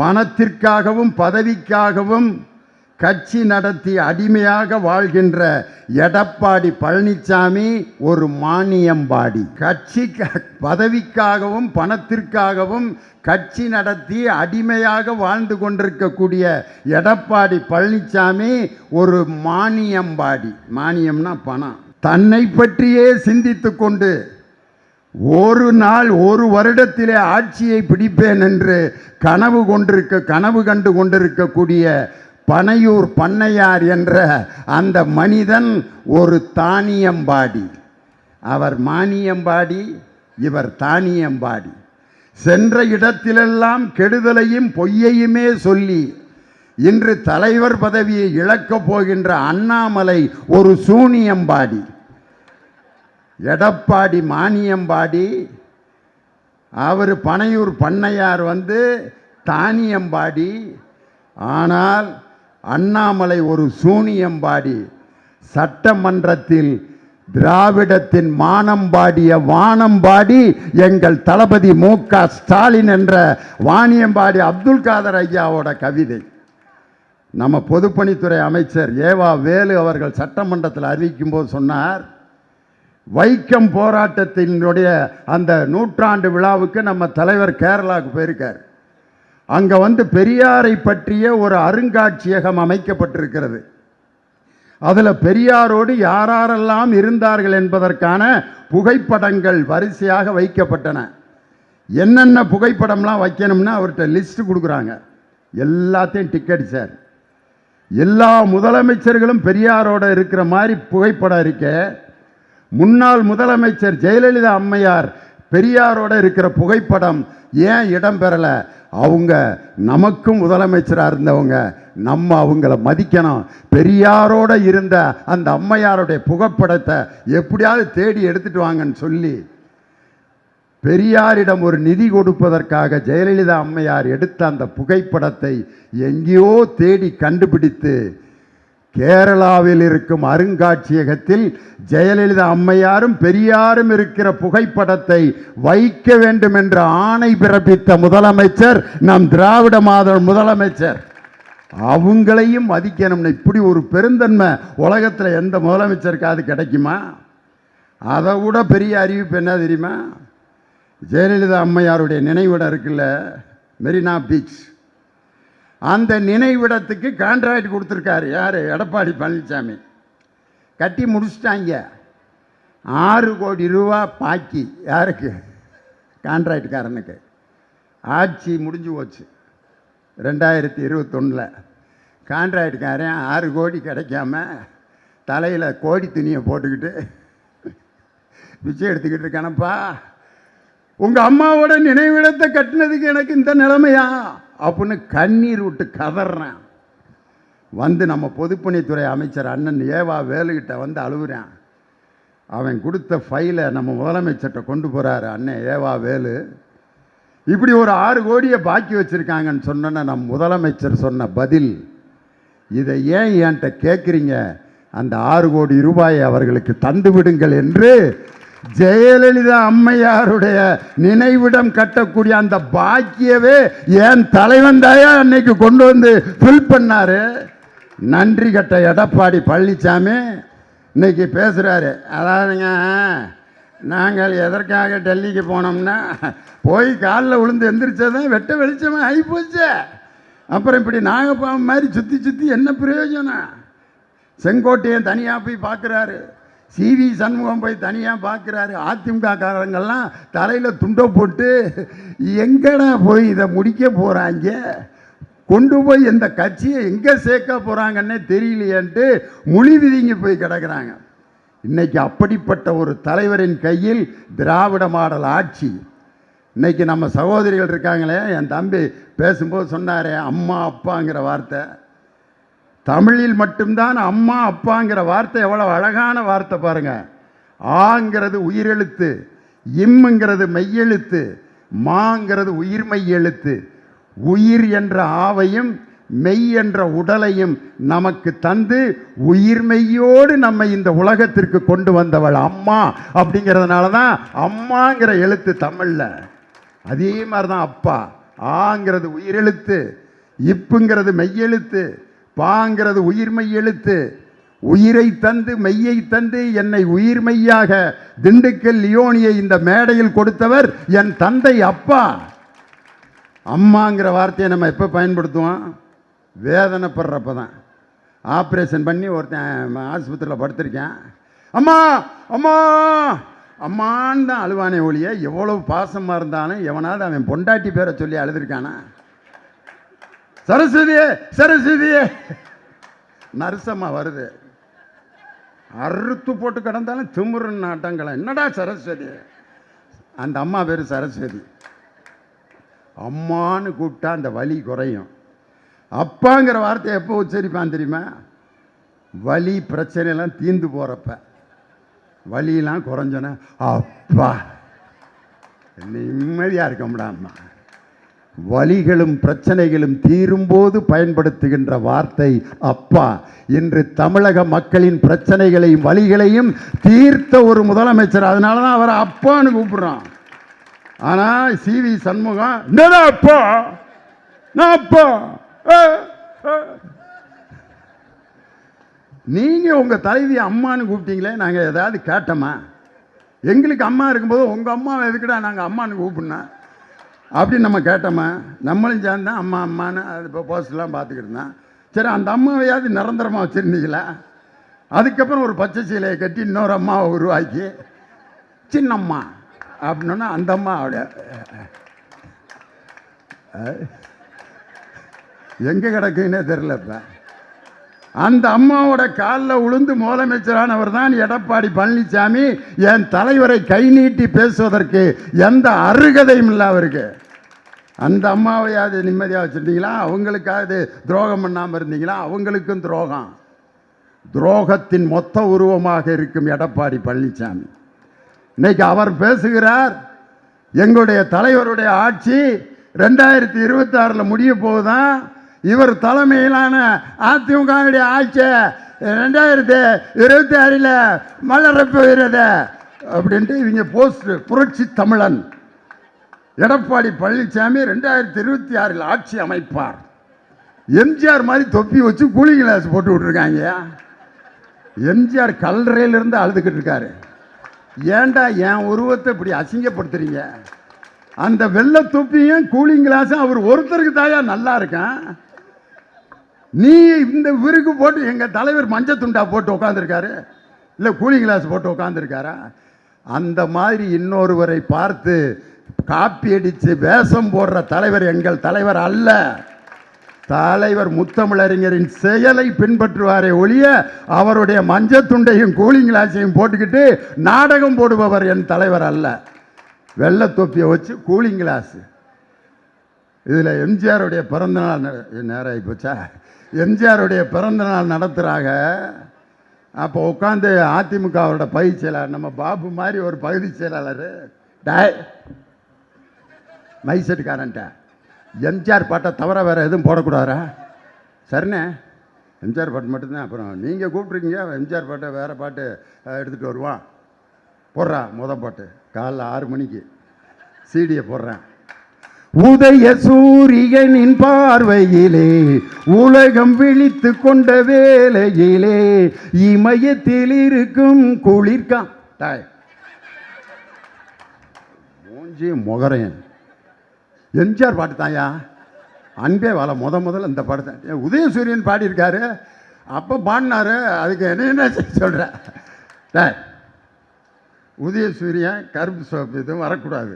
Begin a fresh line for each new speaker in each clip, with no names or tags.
பணத்திற்காகவும் பதவிக்காகவும் கட்சி நடத்தி அடிமையாக வாழ்கின்ற எடப்பாடி பழனிசாமி ஒரு மானியம்பாடி கட்சி பதவிக்காகவும் பணத்திற்காகவும் கட்சி நடத்தி அடிமையாக வாழ்ந்து கொண்டிருக்கக்கூடிய எடப்பாடி பழனிசாமி ஒரு மானியம்பாடி மானியம்னா பணம் தன்னை பற்றியே சிந்தித்து கொண்டு ஒரு நாள் ஒரு வருடத்திலே ஆட்சியை பிடிப்பேன் என்று கனவு கொண்டிருக்க கனவு கண்டு கொண்டிருக்கக்கூடிய பனையூர் பண்ணையார் என்ற அந்த மனிதன் ஒரு தானியம்பாடி அவர் மானியம்பாடி இவர் தானியம்பாடி சென்ற இடத்திலெல்லாம் கெடுதலையும் பொய்யையுமே சொல்லி இன்று தலைவர் பதவியை இழக்கப் போகின்ற அண்ணாமலை ஒரு சூனியம்பாடி எடப்பாடி மானியம்பாடி அவர் பனையூர் பண்ணையார் வந்து தானியம்பாடி ஆனால் அண்ணாமலை ஒரு சூனியம்பாடி சட்டமன்றத்தில் திராவிடத்தின் மானம்பாடிய வானம்பாடி எங்கள் தளபதி மு க ஸ்டாலின் என்ற வாணியம்பாடி அப்துல் காதர் ஐயாவோட கவிதை நம்ம பொதுப்பணித்துறை அமைச்சர் ஏவா வேலு அவர்கள் சட்டமன்றத்தில் அறிவிக்கும் போது சொன்னார் வைக்கம் போராட்டத்தினுடைய அந்த நூற்றாண்டு விழாவுக்கு நம்ம தலைவர் கேரளாவுக்கு போயிருக்கார் அங்கே வந்து பெரியாரை பற்றிய ஒரு அருங்காட்சியகம் அமைக்கப்பட்டிருக்கிறது அதில் பெரியாரோடு யாரெல்லாம் இருந்தார்கள் என்பதற்கான புகைப்படங்கள் வரிசையாக வைக்கப்பட்டன என்னென்ன புகைப்படம்லாம் வைக்கணும்னா அவர்கிட்ட லிஸ்ட்டு கொடுக்குறாங்க எல்லாத்தையும் டிக்கெட் சார் எல்லா முதலமைச்சர்களும் பெரியாரோட இருக்கிற மாதிரி புகைப்படம் இருக்கே முன்னாள் முதலமைச்சர் ஜெயலலிதா அம்மையார் பெரியாரோட இருக்கிற புகைப்படம் ஏன் இடம் பெறலை அவங்க நமக்கும் முதலமைச்சராக இருந்தவங்க நம்ம அவங்கள மதிக்கணும் பெரியாரோட இருந்த அந்த அம்மையாருடைய புகைப்படத்தை எப்படியாவது தேடி எடுத்துட்டு வாங்கன்னு சொல்லி பெரியாரிடம் ஒரு நிதி கொடுப்பதற்காக ஜெயலலிதா அம்மையார் எடுத்த அந்த புகைப்படத்தை எங்கேயோ தேடி கண்டுபிடித்து கேரளாவில் இருக்கும் அருங்காட்சியகத்தில் ஜெயலலிதா அம்மையாரும் பெரியாரும் இருக்கிற புகைப்படத்தை வைக்க வேண்டும் என்று ஆணை பிறப்பித்த முதலமைச்சர் நம் திராவிட மாத முதலமைச்சர் அவங்களையும் மதிக்கணும்னு இப்படி ஒரு பெருந்தன்மை உலகத்தில் எந்த முதலமைச்சருக்காவது கிடைக்குமா அதை விட பெரிய அறிவிப்பு என்ன தெரியுமா ஜெயலலிதா அம்மையாருடைய நினைவிடம் இருக்குல்ல மெரினா பீச் அந்த நினைவிடத்துக்கு கான்ட்ராக்ட் கொடுத்துருக்காரு யார் எடப்பாடி பழனிசாமி கட்டி முடிச்சிட்டாங்க ஆறு கோடி ரூபா பாக்கி யாருக்கு கான்ட்ராக்டுக்காரனுக்கு ஆட்சி முடிஞ்சு போச்சு ரெண்டாயிரத்தி இருபத்தொன்னில் கான்ட்ராக்டுக்காரன் ஆறு கோடி கிடைக்காம தலையில் கோடி துணியை போட்டுக்கிட்டு பிச்சை எடுத்துக்கிட்டு இருக்கானப்பா உங்கள் அம்மாவோட நினைவிடத்தை கட்டினதுக்கு எனக்கு இந்த நிலைமையா அப்படின்னு கண்ணீர் விட்டு கதறேன் வந்து நம்ம பொதுப்பணித்துறை அமைச்சர் அண்ணன் ஏவா வேலுகிட்ட வந்து அழுகுறேன் அவன் கொடுத்த ஃபைலை நம்ம முதலமைச்சர்கிட்ட கொண்டு போகிறாரு அண்ணன் ஏவா வேலு இப்படி ஒரு ஆறு கோடியை பாக்கி வச்சுருக்காங்கன்னு சொன்னோன்னே நம் முதலமைச்சர் சொன்ன பதில் இதை ஏன் என்கிட்ட கேட்குறீங்க அந்த ஆறு கோடி ரூபாயை அவர்களுக்கு தந்து விடுங்கள் என்று ஜெயலலிதா அம்மையாருடைய நினைவிடம் கட்டக்கூடிய அந்த பாக்கியவே என் தலைவன் தாயா அன்னைக்கு கொண்டு வந்து ஃபில் பண்ணார் நன்றி கட்ட எடப்பாடி பழனிசாமி இன்னைக்கு பேசுகிறாரு அதாவதுங்க நாங்கள் எதற்காக டெல்லிக்கு போனோம்னா போய் காலில் விழுந்து எந்திரிச்சதான் வெட்ட வெளிச்சமாக ஆகி போச்சு அப்புறம் இப்படி நாகப்பாம்பு மாதிரி சுற்றி சுற்றி என்ன பிரயோஜனம் செங்கோட்டையன் தனியாக போய் பார்க்குறாரு சிவி சண்முகம் போய் தனியாக பார்க்குறாரு அதிமுக காரங்கள்லாம் தலையில் துண்டை போட்டு எங்கடா போய் இதை முடிக்க போகிறாங்க கொண்டு போய் இந்த கட்சியை எங்கே சேர்க்க போகிறாங்கன்னே தெரியலையேன்ட்டு மொழி விதிங்க போய் கிடக்கிறாங்க இன்றைக்கி அப்படிப்பட்ட ஒரு தலைவரின் கையில் திராவிட மாடல் ஆட்சி இன்றைக்கி நம்ம சகோதரிகள் இருக்காங்களே என் தம்பி பேசும்போது சொன்னாரே அம்மா அப்பாங்கிற வார்த்தை தமிழில் மட்டும்தான் அம்மா அப்பாங்கிற வார்த்தை எவ்வளோ அழகான வார்த்தை பாருங்கள் ஆங்கிறது உயிரெழுத்து இம்முங்கிறது மெய்யெழுத்து மாங்கிறது உயிர் மெய்யெழுத்து உயிர் என்ற ஆவையும் மெய் என்ற உடலையும் நமக்கு தந்து மெய்யோடு நம்ம இந்த உலகத்திற்கு கொண்டு வந்தவள் அம்மா அப்படிங்கிறதுனால தான் அம்மாங்கிற எழுத்து தமிழில் அதே மாதிரி தான் அப்பா ஆங்கிறது உயிரெழுத்து இப்புங்கிறது மெய்யெழுத்து பாங்கிறது உயிர்மை எழுத்து உயிரை தந்து மெய்யை தந்து என்னை உயிர்மையாக திண்டுக்கல் லியோனியை இந்த மேடையில் கொடுத்தவர் என் தந்தை அப்பா அம்மாங்கிற வார்த்தையை நம்ம எப்போ பயன்படுத்துவோம் வேதனைப்படுறப்ப தான் ஆப்ரேஷன் பண்ணி ஒருத்தன் ஆஸ்பத்திரியில் படுத்திருக்கேன் அம்மா அம்மா அம்மான்னு தான் அழுவானே ஒழிய எவ்வளோ பாசமாக இருந்தாலும் எவனாவது அவன் பொண்டாட்டி பேரை சொல்லி அழுதுருக்கானா சரஸ்வதியே சரஸ்வதியே நரசம்மா வருது அறுத்து போட்டு கிடந்தாலும் திமுரு நாட்டங்களா என்னடா சரஸ்வதி அந்த அம்மா பேர் சரஸ்வதி அம்மானு கூப்பிட்டா அந்த வலி குறையும் அப்பாங்கிற வார்த்தையை எப்போ உச்சரிப்பான் தெரியுமா வலி பிரச்சனையெல்லாம் தீந்து போகிறப்ப வலியெல்லாம் குறைஞ்சோன்னே அப்பா நிம்மதியாக இருக்க முடியாமா வழிகளும் பிரச்சனைகளும் தீரும்போது பயன்படுத்துகின்ற வார்த்தை அப்பா இன்று தமிழக மக்களின் பிரச்சனைகளையும் வழிகளையும் தீர்த்த ஒரு முதலமைச்சர் அதனால தான் அவரை அப்பான்னு கூப்பிடுறான் ஆனால் சி வி சண்முகம் அப்பா நான் அப்பா நீங்கள் உங்கள் தலைவி அம்மான்னு கூப்பிட்டீங்களே நாங்கள் ஏதாவது கேட்டோமா எங்களுக்கு அம்மா இருக்கும்போது உங்கள் அம்மாவை எதுக்குடா நாங்கள் அம்மான்னு கூப்பிடணும் அப்படின்னு நம்ம கேட்டோமா நம்மளும் சேர்ந்தா அம்மா அம்மான்னு அது இப்போ போஸ்ட்லாம் பார்த்துக்கிட்டு இருந்தான் சரி அந்த அம்மாவையாவது நிரந்தரமாக வச்சுருந்தீங்களா அதுக்கப்புறம் ஒரு பச்சை சீலையை கட்டி இன்னொரு அம்மாவை உருவாக்கி சின்னம்மா அப்படின்னா அந்த அம்மா அப்படியே எங்கே கிடக்குன்னே தெரில இப்போ அந்த அம்மாவோட காலில் உளுந்து அவர் தான் எடப்பாடி பழனிசாமி என் தலைவரை கை நீட்டி பேசுவதற்கு எந்த அருகதையும் இல்லை அவருக்கு அந்த அம்மாவையாவது நிம்மதியாக வச்சுருந்தீங்களா அவங்களுக்காவது துரோகம் பண்ணாமல் இருந்தீங்களா அவங்களுக்கும் துரோகம் துரோகத்தின் மொத்த உருவமாக இருக்கும் எடப்பாடி பழனிசாமி இன்னைக்கு அவர் பேசுகிறார் எங்களுடைய தலைவருடைய ஆட்சி ரெண்டாயிரத்தி இருபத்தாறில் முடிய போகுதான் இவர் தலைமையிலான அதிமுக ஆட்சியை ரெண்டாயிரத்தி இருபத்தி ஆறில் மலரப்போகிறது அப்படின்ட்டு இவங்க போஸ்ட் புரட்சி தமிழன் எடப்பாடி பழனிசாமி ரெண்டாயிரத்தி இருபத்தி ஆறில் ஆட்சி அமைப்பார் எம்ஜிஆர் மாதிரி தொப்பி வச்சு கூலிங் கிளாஸ் போட்டு விட்ருக்காங்க எம்ஜிஆர் கல்லறையிலிருந்து அழுதுகிட்டு இருக்காரு ஏண்டா என் உருவத்தை இப்படி அசிங்கப்படுத்துறீங்க அந்த வெள்ளை தொப்பியும் கூலிங் கிளாஸும் அவர் ஒருத்தருக்கு தாயா நல்லா இருக்கான் நீ இந்த விருகு போட்டு எங்கள் தலைவர் மஞ்சள் துண்டா போட்டு உட்காந்துருக்காரு இல்லை கூலிங் கிளாஸ் போட்டு உட்காந்துருக்காரா அந்த மாதிரி இன்னொருவரை பார்த்து காப்பி அடித்து வேஷம் போடுற தலைவர் எங்கள் தலைவர் அல்ல தலைவர் முத்தமிழறிஞரின் செயலை பின்பற்றுவாரே ஒழிய அவருடைய மஞ்சத்துண்டையும் கூலிங் கிளாஸையும் போட்டுக்கிட்டு நாடகம் போடுபவர் என் தலைவர் அல்ல வெள்ளை தொப்பியை வச்சு கூலிங் கிளாஸு இதில் எம்ஜிஆருடைய பிறந்தநாள் நேரம் ஆகி போச்சா எம்ஜிஆருடைய பிறந்த நாள் நடத்துகிறாங்க அப்போ உட்காந்து அவரோட பகுதி செயலாளர் நம்ம பாபு மாதிரி ஒரு பகுதி செயலாளர் டாய் மைசெட்டுக்காரன்ட்ட எம்ஜிஆர் பாட்டை தவிர வேறு எதுவும் போடக்கூடாதா சரிண்ணே எம்ஜிஆர் பாட்டு மட்டும்தான் அப்புறம் நீங்கள் கூப்பிட்ருக்கீங்க எம்ஜிஆர் பாட்டை வேறு பாட்டு எடுத்துகிட்டு வருவான் போடுறா மொதல் பாட்டு காலைல ஆறு மணிக்கு சீடியை போடுறேன் உதய சூரியனின் பார்வையிலே உலகம் விழித்து கொண்ட வேலையிலே இமயத்தில் இருக்கும் குளிர்கா தாய் மூஞ்சி முகரையன் எம்ஜிஆர் பாட்டு தாயா அன்பே வாழ முத முதல்ல இந்த பாட்டு தான் உதயசூரியன் பாடியிருக்காரு அப்போ பாடினாரு அதுக்கு என்ன சொல்கிற டேய் உதயசூரியன் கரும்பு சோப்பு இது வரக்கூடாது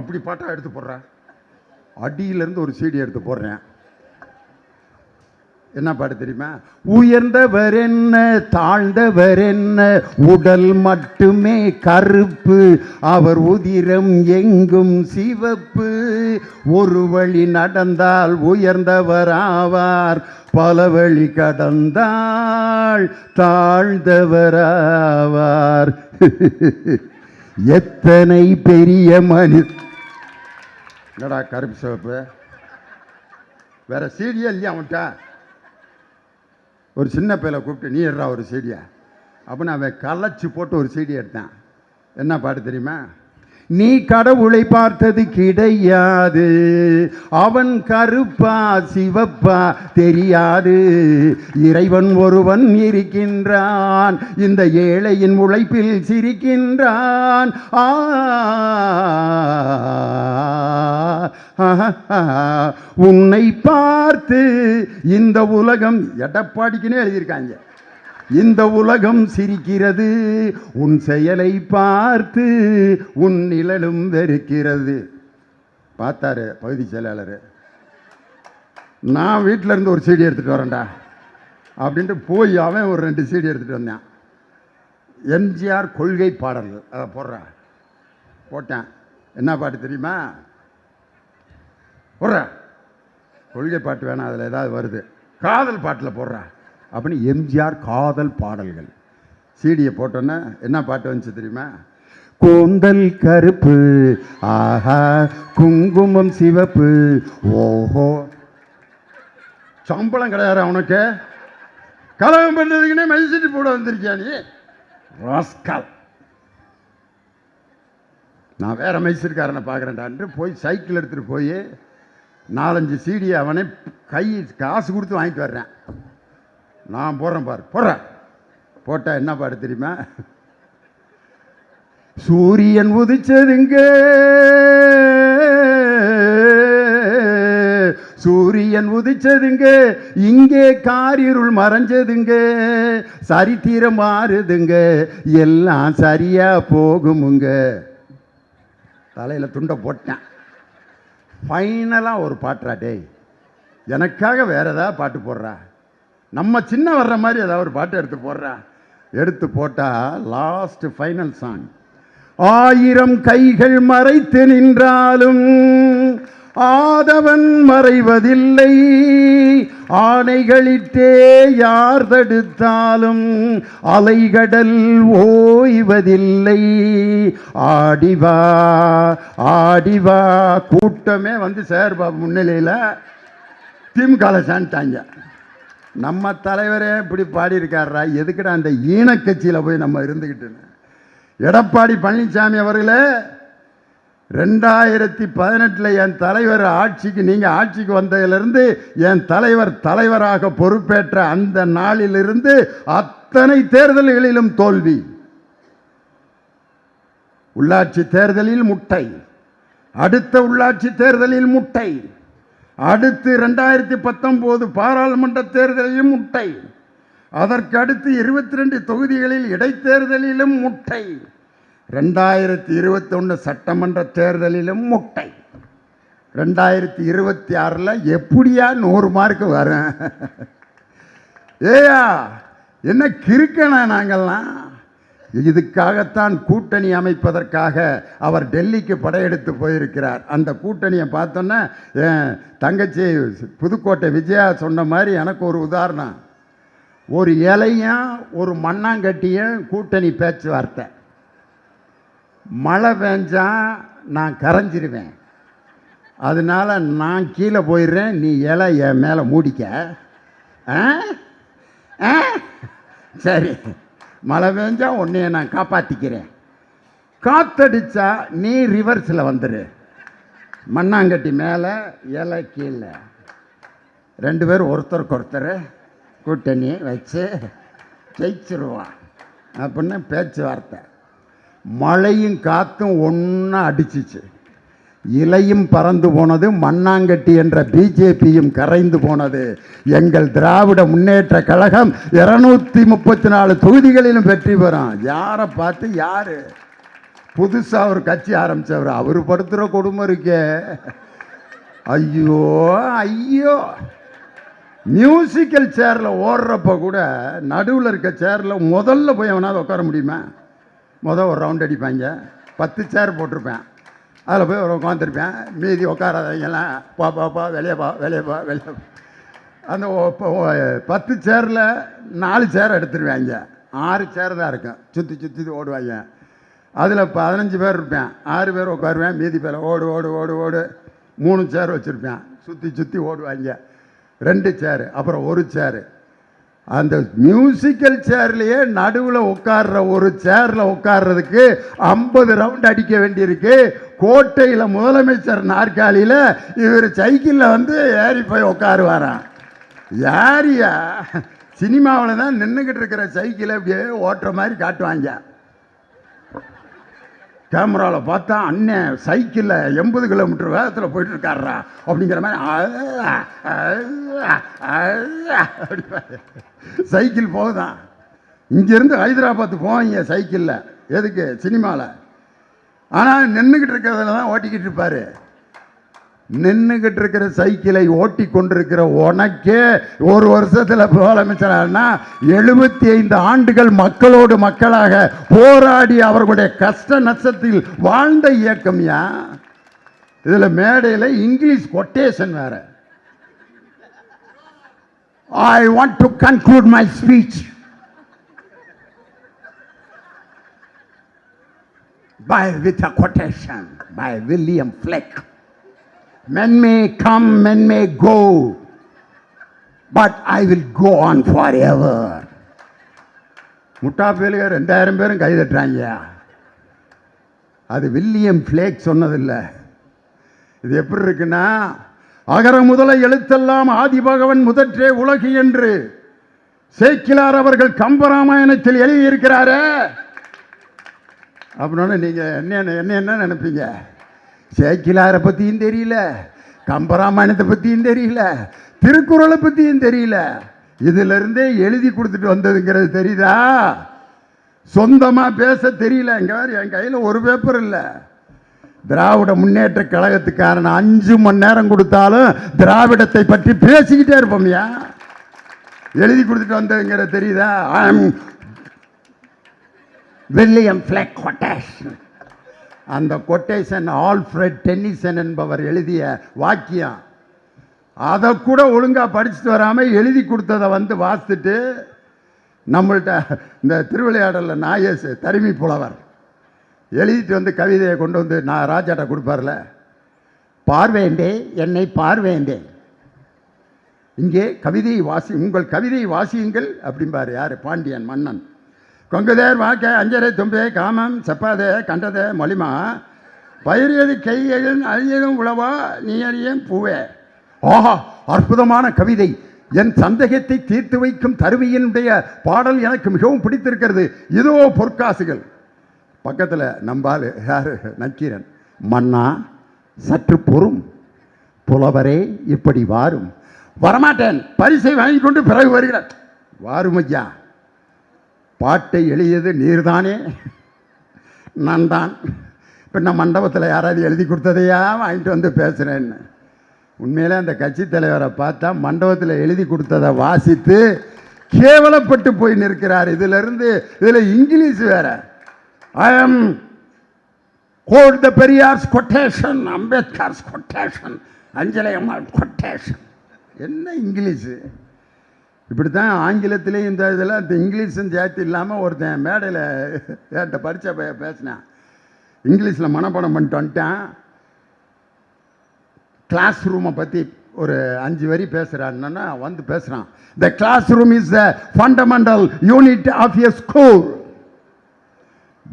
அப்படி பாட்டாக எடுத்து போடுறேன் அடியிலிருந்து ஒரு சீடி எடுத்து போடுறேன் என்ன பாடு தெரியுமா உயர்ந்தவர் என்ன தாழ்ந்தவர் என்ன உடல் மட்டுமே கருப்பு அவர் உதிரம் எங்கும் சிவப்பு ஒரு வழி நடந்தால் உயர்ந்தவர் ஆவார் பல வழி கடந்தால் தாழ்ந்தவர் ஆவார் எத்தனை பெரிய மனிதன் என்னடா கருப்பு சிவப்பு வேற சீடியே இல்லையா அவன்கிட்ட ஒரு சின்ன பையில கூப்பிட்டு நீ எடுறா ஒரு சீடியை அப்படின்னு அவன் கலைச்சு போட்டு ஒரு சீடி எடுத்தான் என்ன பாட்டு தெரியுமா நீ கடவுளை பார்த்தது கிடையாது அவன் கருப்பா சிவப்பா தெரியாது இறைவன் ஒருவன் இருக்கின்றான் இந்த ஏழையின் உழைப்பில் சிரிக்கின்றான் ஆ உன்னை பார்த்து இந்த உலகம் எடப்பாடிக்குன்னு எழுதியிருக்காங்க இந்த உலகம் சிரிக்கிறது உன் செயலை பார்த்து உன் நிழலும் வெறுக்கிறது பார்த்தாரு பகுதி செயலாளர் நான் வீட்டில் இருந்து ஒரு சீடி எடுத்துகிட்டு வரேன்டா அப்படின்ட்டு போய் அவன் ஒரு ரெண்டு சீடி எடுத்துகிட்டு வந்தான் எம்ஜிஆர் கொள்கை பாடல் அதை போடுறேன் போட்டேன் என்ன பாட்டு தெரியுமா போடுற கொள்கை பாட்டு வேணாம் அதில் ஏதாவது வருது காதல் பாட்டில் போடுறேன் அப்படின்னு எம்ஜிஆர் காதல் பாடல்கள் சீடியை போட்டோன்னே என்ன பாட்டு வந்துச்சு தெரியுமா கூந்தல் கருப்பு ஆஹா குங்குமம் சிவப்பு ஓஹோ சம்பளம் கிடையாது அவனுக்கு கலவம் பண்ணுறதுக்குன்னே மைசிட்டு போட வந்திருக்கியா நீ ராஸ்கால் நான் வேறு மைசூர்காரனை பார்க்குறேன்டான்ட்டு போய் சைக்கிள் எடுத்துகிட்டு போய் நாலஞ்சு சீடியை அவனே கை காசு கொடுத்து வாங்கிட்டு வர்றேன் நான் போடுறேன் பாரு போடுறேன் போட்டால் என்ன பாடு தெரியுமா சூரியன் உதிச்சதுங்க சூரியன் உதிச்சதுங்க இங்கே காரிருள் மறைஞ்சதுங்க சரித்திரம் மாறுதுங்க எல்லாம் சரியா போகுமுங்க தலையில் துண்டை போட்டேன் ஃபைனலாக ஒரு பாட்டுறா டேய் எனக்காக வேறு ஏதாவது பாட்டு போடுறா நம்ம சின்ன வர்ற மாதிரி ஏதாவது ஒரு பாட்டு எடுத்து போடுறா எடுத்து போட்டால் லாஸ்ட் ஃபைனல் சாங் ஆயிரம் கைகள் மறைத்து நின்றாலும் ஆதவன் மறைவதில்லை ஆணைகளிட்டே யார் தடுத்தாலும் அலைகடல் ஓய்வதில்லை ஆடிவா ஆடிவா கூட்டமே வந்து சேர்பா முன்னிலையில் திமுக சாண்டாங்க நம்ம தலைவரே இப்படி பாடியிருக்காரா எதுக்குடா அந்த ஈனக்கட்சியில் போய் நம்ம இருந்துக்கிட்டு எடப்பாடி பழனிசாமி அவர்களே ரெண்டாயிரத்தி பதினெட்டில் என் தலைவர் ஆட்சிக்கு நீங்கள் ஆட்சிக்கு வந்ததிலிருந்து என் தலைவர் தலைவராக பொறுப்பேற்ற அந்த நாளிலிருந்து அத்தனை தேர்தல்களிலும் தோல்வி உள்ளாட்சி தேர்தலில் முட்டை அடுத்த உள்ளாட்சி தேர்தலில் முட்டை அடுத்து ரெண்டாயிரத்தி பத்தொம்போது பாராளுமன்ற தேர்தலிலும் முட்டை அதற்கு அடுத்து இருபத்தி ரெண்டு தொகுதிகளில் இடைத்தேர்தலிலும் முட்டை ரெண்டாயிரத்தி இருபத்தொன்று சட்டமன்ற தேர்தலிலும் முட்டை ரெண்டாயிரத்தி இருபத்தி ஆறில் எப்படியா நூறு மார்க்கு வரேன் ஏயா என்ன கிறுக்கணா நாங்கள்லாம் இதுக்காகத்தான் கூட்டணி அமைப்பதற்காக அவர் டெல்லிக்கு படையெடுத்து போயிருக்கிறார் அந்த கூட்டணியை பார்த்தோன்னா தங்கச்சி புதுக்கோட்டை விஜயா சொன்ன மாதிரி எனக்கு ஒரு உதாரணம் ஒரு இலையும் ஒரு மண்ணாங்கட்டியும் கூட்டணி பேச்சுவார்த்தை மழை பெஞ்சால் நான் கரைஞ்சிருவேன் அதனால் நான் கீழே போயிடுறேன் நீ இலை என் மேலே மூடிக்க ஆ ஆ சரி மழை பெஞ்சால் உன்னைய நான் காப்பாற்றிக்கிறேன் காத்தடிச்சா நீ ரிவர்ஸில் வந்துடு மண்ணாங்கட்டி மேலே இலை கீழே ரெண்டு பேரும் ஒருத்தருக்கு ஒருத்தர் கூட்டணி வச்சு ஜெயிச்சிருவான் அப்படின்னு பேச்சுவார்த்தை மழையும் காற்றும் ஒன்றா அடிச்சிச்சு இலையும் பறந்து போனது மண்ணாங்கட்டி என்ற பிஜேபியும் கரைந்து போனது எங்கள் திராவிட முன்னேற்ற கழகம் இருநூத்தி முப்பத்தி நாலு தொகுதிகளிலும் வெற்றி பெறும் யாரை பார்த்து யார் புதுசாக ஒரு கட்சி ஆரம்பித்தவர் அவர் படுத்துகிற குடும்பம் இருக்கே ஐயோ ஐயோ மியூசிக்கல் சேரில் ஓடுறப்ப கூட நடுவில் இருக்க சேரில் முதல்ல போய் அவனாவது உட்கார முடியுமா முதல் ஒரு ரவுண்ட் அடிப்பாங்க பத்து சேர் போட்டிருப்பேன் அதில் போய் ஒரு உட்காந்துருப்பேன் மீதி உட்காராதவங்கெல்லாம் பா பாப்பா வெளியே பா வெளியே பா வெளியே அந்த பத்து சேரில் நாலு சேர் எடுத்துருவாங்க ஆறு சேர் தான் இருக்கும் சுற்றி சுற்றி ஓடுவாங்க அதில் பதினஞ்சு பேர் இருப்பேன் ஆறு பேர் உட்காருவேன் மீதி பேர் ஓடு ஓடு ஓடு ஓடு மூணு சேர் வச்சுருப்பேன் சுற்றி சுற்றி ஓடுவாங்க ரெண்டு சேரு அப்புறம் ஒரு சேரு அந்த மியூசிக்கல் சேர்லேயே நடுவில் உட்கார்ற ஒரு சேரில் உட்கார்றதுக்கு ஐம்பது ரவுண்ட் அடிக்க வேண்டியிருக்கு கோட்டையில் முதலமைச்சர் நாற்காலியில் இவர் சைக்கிளில் வந்து ஏறி போய் உட்காருவாராம் யாரியா சினிமாவில் தான் நின்றுக்கிட்டு இருக்கிற சைக்கிளை அப்படியே ஓட்டுற மாதிரி காட்டுவாங்க கேமராவில் பார்த்தா அண்ணன் சைக்கிளில் எண்பது கிலோமீட்டர் வேகத்தில் போயிட்டு இருக்காரா அப்படிங்கிற மாதிரி சைக்கிள் போகுதான் இங்கேருந்து ஹைதராபாத் போவாங்க சைக்கிளில் எதுக்கு சினிமாவில் ஆனால் நின்றுக்கிட்டு இருக்கிறதுல தான் ஓட்டிக்கிட்டு இருப்பார் நின்றுக்கிட்டு இருக்கிற சைக்கிளை ஓட்டி கொண்டிருக்கிற உனக்கே ஒரு வருஷத்தில் முதலமைச்சரானா எழுபத்தி ஐந்து ஆண்டுகள் மக்களோடு மக்களாக போராடி அவர்களுடைய கஷ்ட நஷ்டத்தில் வாழ்ந்த இயக்கம்யா இதில் மேடையில் இங்கிலீஷ் கொட்டேஷன் வேறு I want to conclude my speech by with a quotation by William Fleck. Men may come, men may go, but I will go on forever. முட்டா பேலுக ரெண்டாயிரம் பேரும் கை தட்டுறாங்க அது வில்லியம் ஃப்ளேக் சொன்னதில்லை இது எப்படி இருக்குன்னா அகர முதல எழுத்தெல்லாம் ஆதிபகவன் முதற்றே உலகு என்று சேக்கிலார் அவர்கள் கம்பராமாயணத்தில் எழுதியிருக்கிறாரே அப்படின்னு நீங்கள் என்ன என்ன என்ன நினைப்பீங்க சேக்கிலாரை பற்றியும் தெரியல கம்பராமாயணத்தை பற்றியும் தெரியல திருக்குறளை பற்றியும் தெரியல இதிலிருந்தே எழுதி கொடுத்துட்டு வந்ததுங்கிறது தெரியுதா சொந்தமாக பேச தெரியல இங்கே என் கையில் ஒரு பேப்பர் இல்லை திராவிட முன்னேற்ற கழகத்துக்காரன் அஞ்சு மணி நேரம் கொடுத்தாலும் திராவிடத்தை பற்றி பேசிக்கிட்டே இருப்போம் ஐயா எழுதி கொடுத்துட்டு வந்ததுங்கிற தெரியுதா வில்லியம் ஃபிளக் கொட்டேஷன் அந்த கொட்டேஷன் ஆல்ஃப்ரெட் டென்னிசன் என்பவர் எழுதிய வாக்கியம் அதை கூட ஒழுங்காக படிச்சுட்டு வராமல் எழுதி கொடுத்ததை வந்து வாசித்துட்டு நம்மள்கிட்ட இந்த திருவிளையாடலில் நாயேசு தருமி புலவர் எழுதிட்டு வந்து கவிதையை கொண்டு வந்து நான் ராஜாட்ட கொடுப்பார்ல பார்வேண்டே என்னை பார்வேண்டேன் இங்கே கவிதையை வாசி உங்கள் கவிதையை வாசியுங்கள் அப்படிம்பார் யார் பாண்டியன் மன்னன் கொங்குதேர் வாக்க அஞ்சரை தும்பே காமம் செப்பாதே கண்டதே மொழிமா பயிரியது கையெழும் அழியதும் உழவா நீ பூவே ஆஹா அற்புதமான கவிதை என் சந்தேகத்தை தீர்த்து வைக்கும் தருவியினுடைய பாடல் எனக்கு மிகவும் பிடித்திருக்கிறது இதோ பொற்காசுகள் பக்கத்தில் நம்பால் யார் நக்கீரன் மன்னா சற்று பொறும் புலவரே இப்படி வாரும் வரமாட்டேன் பரிசை வாங்கி கொண்டு பிறகு வருகிறார் வாரும் ஐயா பாட்டை எழுதியது நீர்தானே நான் தான் பின்ன மண்டபத்தில் யாராவது எழுதி கொடுத்ததையா வாங்கிட்டு வந்து பேசுகிறேன்னு உண்மையிலே அந்த கட்சி தலைவரை பார்த்தா மண்டபத்தில் எழுதி கொடுத்ததை வாசித்து கேவலப்பட்டு போய் நிற்கிறார் இதிலிருந்து இதில் இங்கிலீஷ் வேறு I am hold the Periyar's quotation Ambedkar's quotation Anjali Ammal quotation என்ன இங்கிலீஷு இப்படி தான் ஆங்கிலத்திலையும் இந்த இதில் இந்த இங்கிலீஷும் சேர்த்து இல்லாமல் ஒருத்தன் மேடையில் ஏன்ட்ட பரிச்சை பைய பேசினேன் இங்கிலீஷில் மனப்பாடம் பண்ணிட்டு வந்துட்டேன் கிளாஸ் ரூமை பற்றி ஒரு அஞ்சு வரி பேசுகிறான்னா வந்து பேசுகிறான் the classroom is the fundamental unit of a school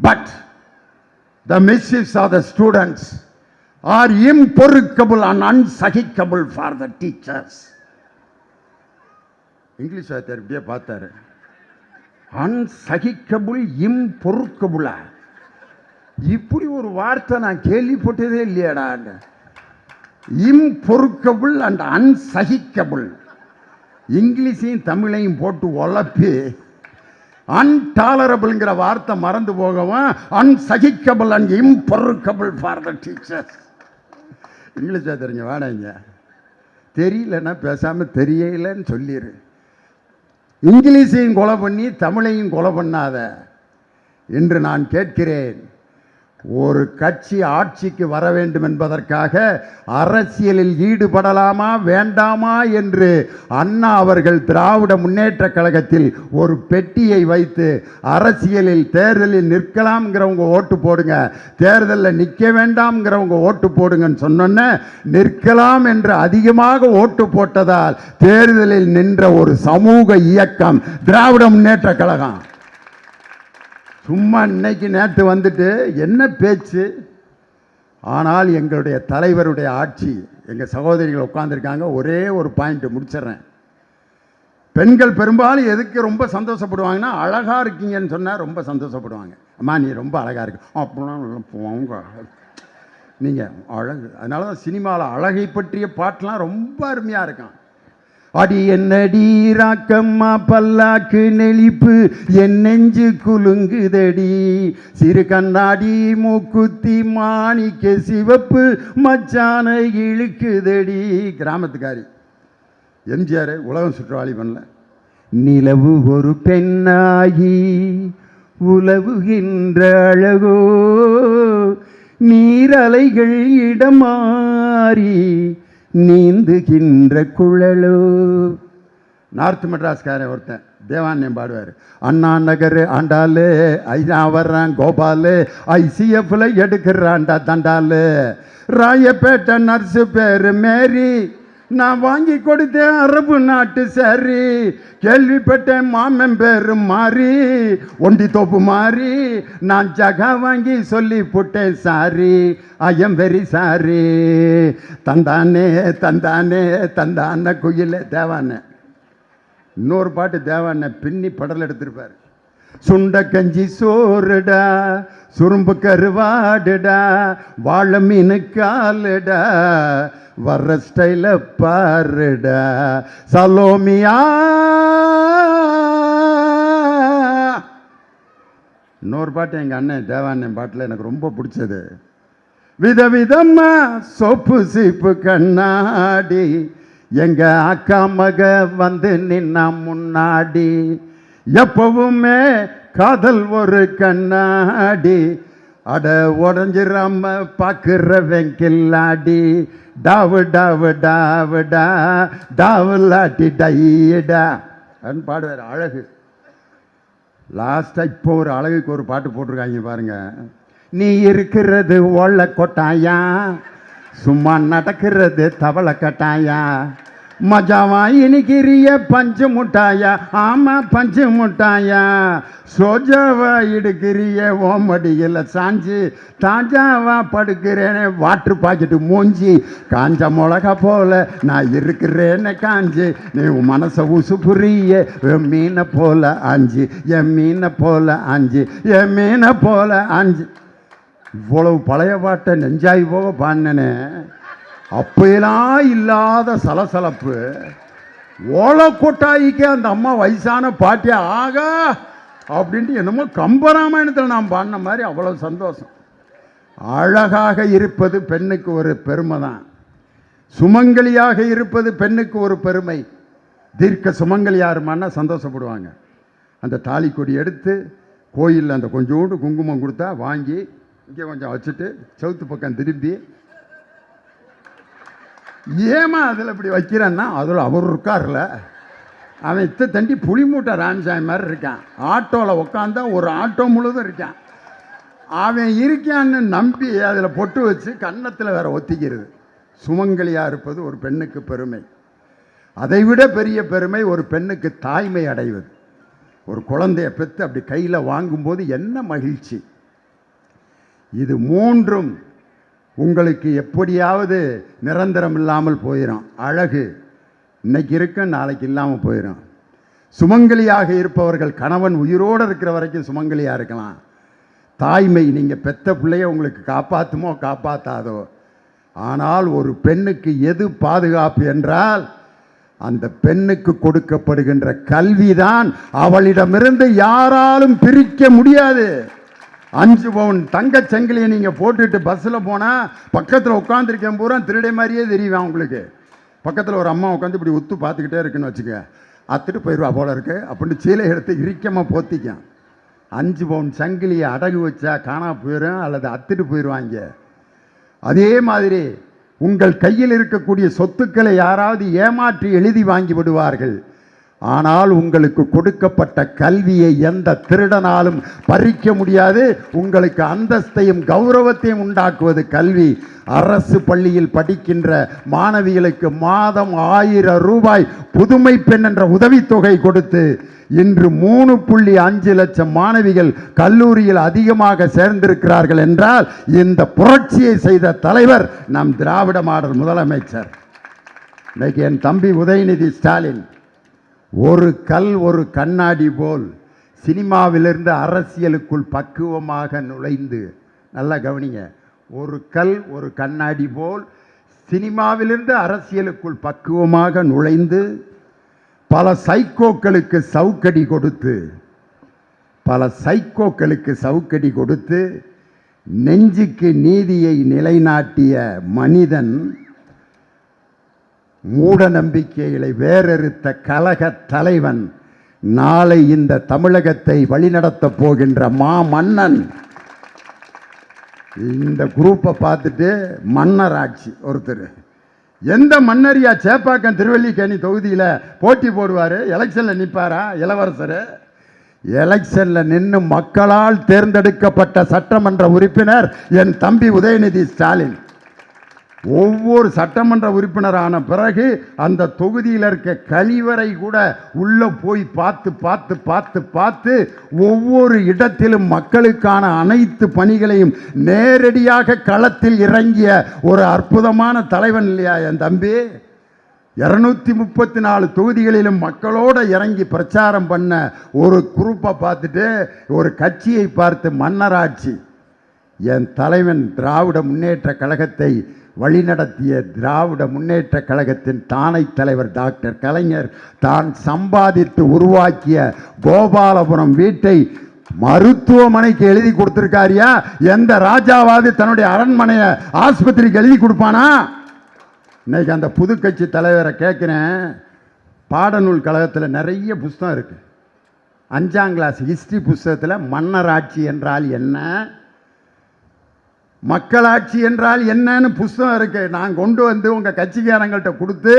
but the misses are the students are இம்பொறுக்கபிள் அண்ட் அன்சகிக்கபிள் ஃபார் த டீச்சர்ஸ் இங்கிலீஷ் வார்த்தையார் இப்படியே பார்த்தாரு அன்சகிக்கபுள் இம்பொறுக்கபுளா இப்படி ஒரு வார்த்தை நான் கேள்விப்பட்டதே இல்லையாடா இம்பொறுக்கபுள் அண்ட் அன்சகிக்கபுள் இங்கிலீஷையும் தமிழையும் போட்டு உழப்பி அன்டாலரபிள்ங்கிற வார்த்தை மறந்து போகவும் அன்சகிக்கபிள் அண்ட் இம்பொருக்கபிள் ஃபார் த டீச்சர்ஸ் இங்கிலீஷா தெரிஞ்ச வேணாங்க தெரியலன்னா பேசாமல் தெரியலன்னு சொல்லிடு இங்கிலீஷையும் கொலை பண்ணி தமிழையும் கொலை பண்ணாத என்று நான் கேட்கிறேன் ஒரு கட்சி ஆட்சிக்கு வர வேண்டும் என்பதற்காக அரசியலில் ஈடுபடலாமா வேண்டாமா என்று அண்ணா அவர்கள் திராவிட முன்னேற்ற கழகத்தில் ஒரு பெட்டியை வைத்து அரசியலில் தேர்தலில் நிற்கலாம்ங்கிறவங்க ஓட்டு போடுங்க தேர்தலில் நிற்க வேண்டாம்ங்கிறவங்க ஓட்டு போடுங்கன்னு சொன்னோன்னே நிற்கலாம் என்று அதிகமாக ஓட்டு போட்டதால் தேர்தலில் நின்ற ஒரு சமூக இயக்கம் திராவிட முன்னேற்ற கழகம் சும்மா இன்னைக்கு நேற்று வந்துட்டு என்ன பேச்சு ஆனால் எங்களுடைய தலைவருடைய ஆட்சி எங்கள் சகோதரிகள் உட்காந்துருக்காங்க ஒரே ஒரு பாயிண்ட்டு முடிச்சிடுறேன் பெண்கள் பெரும்பாலும் எதுக்கு ரொம்ப சந்தோஷப்படுவாங்கன்னா அழகாக இருக்கீங்கன்னு சொன்னால் ரொம்ப சந்தோஷப்படுவாங்க அம்மா நீ ரொம்ப அழகாக இருக்கு அப்படின்னா போங்க நீங்கள் அழகு அதனால தான் சினிமாவில் அழகை பற்றிய பாட்டெலாம் ரொம்ப அருமையாக இருக்கான் அடி என்னடி ராக்கம்மா பல்லாக்கு நெளிப்பு என் நெஞ்சு குலுங்குதடி சிறு கண்ணாடி மூக்குத்தி மாணிக்க சிவப்பு மச்சான இழுக்குதடி கிராமத்துக்காரி எம்ஜிஆர் உலகம் சுற்றுவாளி பண்ணல நிலவு ஒரு பெண்ணாகி உலவுகின்ற அழகோ நீரலைகள் இடமாறி நீந்துகின்ற குழலு நார்த் மெட்ராஸ்கார ஒருத்தன் தேவாண்யம் பாடுவார் அண்ணா நகர் ஆண்டாலு ஐயா வர்றான் கோபாலு ஐசிஎஃப்ல எடுக்கிறான்டா தண்டாலு ராயப்பேட்டை நர்ஸு பேர் மேரி நான் வாங்கி கொடுத்தேன் அரபு நாட்டு சரி கேள்விப்பட்டேன் மாமன் பேரு மாறி ஒண்டி தோப்பு மாறி நான் ஜகா வாங்கி சொல்லி போட்டேன் சாரி ஐயம் வெரி சாரி தந்தானே தந்தானே தந்தான குயில தேவான இன்னொரு பாட்டு தேவான பின்னி படல் எடுத்திருப்பார் சுண்ட கஞ்சி சோறுடா சுரும்பு கருவாடுடா வாழை மீனு காலுடா வர்ற ஸ்டைல பாருடா சலோமியா இன்னொரு பாட்டு எங்கள் அண்ணன் தேவாண்ணன் பாட்டில் எனக்கு ரொம்ப பிடிச்சது விதவிதமா சொப்பு சீப்பு கண்ணாடி எங்க அக்கா மக வந்து நின்னா முன்னாடி எப்பவுமே காதல் ஒரு கண்ணாடி அட உடஞ்சிராம பார்க்குற வெங்கில்லாடி டாவு டாவு டாவுடா டா டாவுலாட்டி டையடா அப்படின்னு பாடுவார் அழகு லாஸ்ட்டாக இப்போ ஒரு அழகுக்கு ஒரு பாட்டு போட்டிருக்காங்க பாருங்கள் நீ இருக்கிறது ஓலை கொட்டாயா சும்மா நடக்கிறது தவளை கட்டாயா மஜாவா இனிக்கிறிய பஞ்சு முட்டாயா ஆமா பஞ்சு முட்டாயா சோஜாவா இடுக்கிறிய ஓமடியில் சாஞ்சி தாஜாவா படுக்கிறேனே வாட்ரு பாக்கெட்டு மூஞ்சி காஞ்ச மிளகா போல நான் இருக்கிறேன்னு காஞ்சி நீ மனசை உசு புரிய என் மீனை போல அஞ்சு என் மீனை போல அஞ்சு என் மீனை போல அஞ்சு இவ்வளவு பழைய பாட்டை நெஞ்சாய் போக பாடினேனே அப்பயெல்லாம் இல்லாத சலசலப்பு ஓலக்கொட்டாய்க்கு அந்த அம்மா வயசான பாட்டி ஆகா அப்படின்ட்டு என்னமோ கம்பராமாயணத்தில் நாம் பாடின மாதிரி அவ்வளோ சந்தோஷம் அழகாக இருப்பது பெண்ணுக்கு ஒரு பெருமை தான் சுமங்கலியாக இருப்பது பெண்ணுக்கு ஒரு பெருமை தீர்க்க சுமங்கலி சந்தோஷப்படுவாங்க அந்த தாலி கொடி எடுத்து கோயிலில் அந்த கொஞ்சோண்டு குங்குமம் கொடுத்தா வாங்கி இங்கே கொஞ்சம் வச்சுட்டு சவுத்து பக்கம் திரும்பி ஏமா அதில் இப்படி வைக்கிறேன்னா அதில் அவர் இருக்கார்ல அவன் இத்த தண்டி புளிமூட்டை ராமசாமி மாதிரி இருக்கான் ஆட்டோவில் உட்காந்தா ஒரு ஆட்டோ முழுதும் இருக்கான் அவன் இருக்கான்னு நம்பி அதில் பொட்டு வச்சு கன்னத்தில் வேற ஒத்திக்கிறது சுமங்கலியாக இருப்பது ஒரு பெண்ணுக்கு பெருமை அதைவிட பெரிய பெருமை ஒரு பெண்ணுக்கு தாய்மை அடைவது ஒரு குழந்தைய பெற்று அப்படி கையில் வாங்கும்போது என்ன மகிழ்ச்சி இது மூன்றும் உங்களுக்கு எப்படியாவது நிரந்தரம் இல்லாமல் போயிடும் அழகு இன்னைக்கு இருக்கும் நாளைக்கு இல்லாமல் போயிடும் சுமங்கலியாக இருப்பவர்கள் கணவன் உயிரோடு இருக்கிற வரைக்கும் சுமங்கலியாக இருக்கலாம் தாய்மை நீங்கள் பெத்த பிள்ளைய உங்களுக்கு காப்பாற்றுமோ காப்பாற்றாதோ ஆனால் ஒரு பெண்ணுக்கு எது பாதுகாப்பு என்றால் அந்த பெண்ணுக்கு கொடுக்கப்படுகின்ற கல்விதான் அவளிடமிருந்து யாராலும் பிரிக்க முடியாது அஞ்சு பவுன் தங்க சங்கிலியை நீங்கள் போட்டுட்டு பஸ்ஸில் போனால் பக்கத்தில் உட்காந்துருக்கேன் பூரா திருடே மாதிரியே தெரியுவேன் உங்களுக்கு பக்கத்தில் ஒரு அம்மா உட்காந்து இப்படி உத்து பார்த்துக்கிட்டே இருக்குன்னு வச்சுக்க அத்துட்டு போயிடுவா போல இருக்கு அப்படின்னு சீலை எடுத்து இறுக்கமாக போத்திக்கும் அஞ்சு பவுன் சங்கிலியை அடகு வச்சா காணா போயிடும் அல்லது அத்துட்டு போயிடுவாங்க அதே மாதிரி உங்கள் கையில் இருக்கக்கூடிய சொத்துக்களை யாராவது ஏமாற்றி எழுதி வாங்கி விடுவார்கள் ஆனால் உங்களுக்கு கொடுக்கப்பட்ட கல்வியை எந்த திருடனாலும் பறிக்க முடியாது உங்களுக்கு அந்தஸ்தையும் கௌரவத்தையும் உண்டாக்குவது கல்வி அரசு பள்ளியில் படிக்கின்ற மாணவிகளுக்கு மாதம் ஆயிரம் ரூபாய் புதுமை பெண் என்ற உதவித்தொகை கொடுத்து இன்று மூணு புள்ளி அஞ்சு லட்சம் மாணவிகள் கல்லூரியில் அதிகமாக சேர்ந்திருக்கிறார்கள் என்றால் இந்த புரட்சியை செய்த தலைவர் நம் திராவிட மாடல் முதலமைச்சர் இன்னைக்கு என் தம்பி உதயநிதி ஸ்டாலின் ஒரு கல் ஒரு கண்ணாடி போல் சினிமாவிலிருந்து அரசியலுக்குள் பக்குவமாக நுழைந்து நல்லா கவனிங்க ஒரு கல் ஒரு கண்ணாடி போல் சினிமாவிலிருந்து அரசியலுக்குள் பக்குவமாக நுழைந்து பல சைக்கோக்களுக்கு சவுக்கடி கொடுத்து பல சைக்கோக்களுக்கு சவுக்கடி கொடுத்து நெஞ்சுக்கு நீதியை நிலைநாட்டிய மனிதன் மூட நம்பிக்கைகளை வேறறுத்த கழக தலைவன் நாளை இந்த தமிழகத்தை வழிநடத்தப் போகின்ற மா மன்னன் இந்த குரூப்பை பார்த்துட்டு மன்னர் ஆட்சி ஒருத்தர் எந்த மன்னரியா சேப்பாக்கம் திருவல்லிக்கேணி தொகுதியில் போட்டி போடுவார் எலெக்ஷனில் நிற்பாரா இளவரசர் எலெக்ஷனில் நின்று மக்களால் தேர்ந்தெடுக்கப்பட்ட சட்டமன்ற உறுப்பினர் என் தம்பி உதயநிதி ஸ்டாலின் ஒவ்வொரு சட்டமன்ற உறுப்பினரான பிறகு அந்த தொகுதியில் இருக்க கழிவறை கூட உள்ளே போய் பார்த்து பார்த்து பார்த்து பார்த்து ஒவ்வொரு இடத்திலும் மக்களுக்கான அனைத்து பணிகளையும் நேரடியாக களத்தில் இறங்கிய ஒரு அற்புதமான தலைவன் இல்லையா என் தம்பி இரநூத்தி முப்பத்தி நாலு தொகுதிகளிலும் மக்களோட இறங்கி பிரச்சாரம் பண்ண ஒரு குரூப்பை பார்த்துட்டு ஒரு கட்சியை பார்த்து மன்னராட்சி என் தலைவன் திராவிட முன்னேற்ற கழகத்தை வழிநடத்திய திராவிட முன்னேற்ற கழகத்தின் தானை தலைவர் டாக்டர் கலைஞர் தான் சம்பாதித்து உருவாக்கிய கோபாலபுரம் வீட்டை மருத்துவமனைக்கு எழுதி கொடுத்துருக்காரியா எந்த ராஜாவாவது தன்னுடைய அரண்மனையை ஆஸ்பத்திரிக்கு எழுதி கொடுப்பானா இன்னைக்கு அந்த புதுக்கட்சி தலைவரை கேட்குறேன் பாடநூல் கழகத்தில் நிறைய புஸ்தகம் இருக்குது அஞ்சாம் கிளாஸ் ஹிஸ்ட்ரி புஸ்தகத்தில் மன்னர் ஆட்சி என்றால் என்ன மக்களாட்சி என்றால் என்னன்னு புஸ்தகம் இருக்குது நான் கொண்டு வந்து உங்கள் கட்சிக்காரங்கள்ட்ட கொடுத்து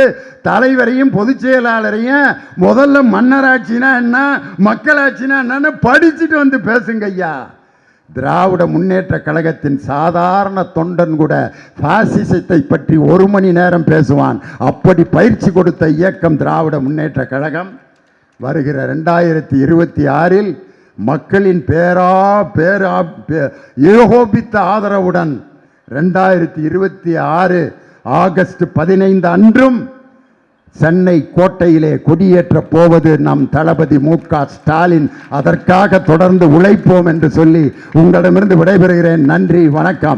தலைவரையும் பொதுச் செயலாளரையும் முதல்ல மன்னராட்சினா என்ன மக்களாட்சினா என்னன்னு படிச்சுட்டு வந்து பேசுங்க ஐயா திராவிட முன்னேற்ற கழகத்தின் சாதாரண தொண்டன் கூட பாசிசத்தை பற்றி ஒரு மணி நேரம் பேசுவான் அப்படி பயிற்சி கொடுத்த இயக்கம் திராவிட முன்னேற்ற கழகம் வருகிற ரெண்டாயிரத்தி இருபத்தி ஆறில் மக்களின் பேரா பேரா ஏகோபித்த ஆதரவுடன் ரெண்டாயிரத்தி இருபத்தி ஆறு ஆகஸ்ட் பதினைந்து அன்றும் சென்னை கோட்டையிலே கொடியேற்றப் போவது நம் தளபதி மு ஸ்டாலின் அதற்காக தொடர்ந்து உழைப்போம் என்று சொல்லி உங்களிடமிருந்து விடைபெறுகிறேன் நன்றி வணக்கம்